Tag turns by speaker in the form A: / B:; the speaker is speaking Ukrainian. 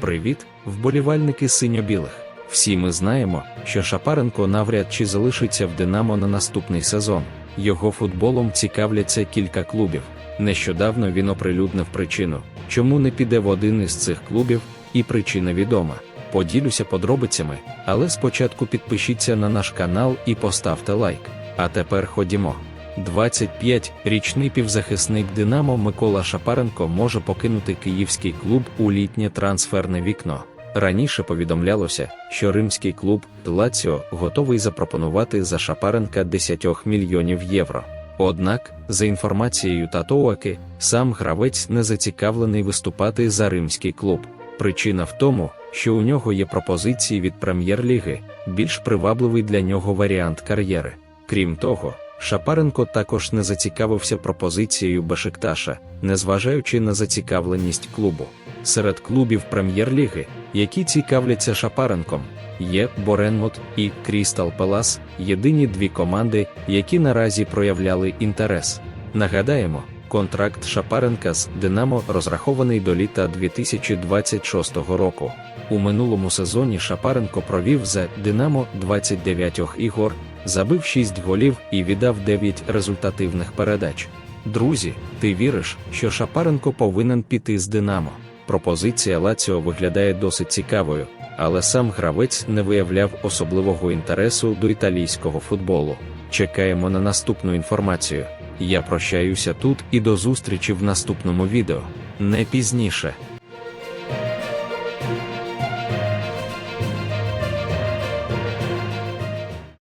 A: Привіт, вболівальники синьо-білих. Всі ми знаємо, що Шапаренко навряд чи залишиться в Динамо на наступний сезон. Його футболом цікавляться кілька клубів. Нещодавно він оприлюднив причину, чому не піде в один із цих клубів, і причина відома. Поділюся подробицями, але спочатку підпишіться на наш канал і поставте лайк. А тепер ходімо. 25-річний півзахисник Динамо Микола Шапаренко може покинути київський клуб у літнє трансферне вікно. Раніше повідомлялося, що римський клуб Лаціо готовий запропонувати за Шапаренка 10 мільйонів євро. Однак, за інформацією Татоаки, сам гравець не зацікавлений виступати за римський клуб. Причина в тому, що у нього є пропозиції від прем'єр-ліги, більш привабливий для нього варіант кар'єри. Крім того, Шапаренко також не зацікавився пропозицією Бешикташа, незважаючи на зацікавленість клубу. Серед клубів прем'єр-ліги, які цікавляться Шапаренком, є Боренмут і Крістал Палас, єдині дві команди, які наразі проявляли інтерес. Нагадаємо, контракт Шапаренка з Динамо розрахований до літа 2026 року. У минулому сезоні Шапаренко провів за Динамо 29 ігор, забив 6 голів і віддав 9 результативних передач. Друзі, ти віриш, що Шапаренко повинен піти з Динамо? Пропозиція Лаціо виглядає досить цікавою, але сам гравець не виявляв особливого інтересу до італійського футболу. Чекаємо на наступну інформацію. Я прощаюся тут і до зустрічі в наступному відео. Не пізніше.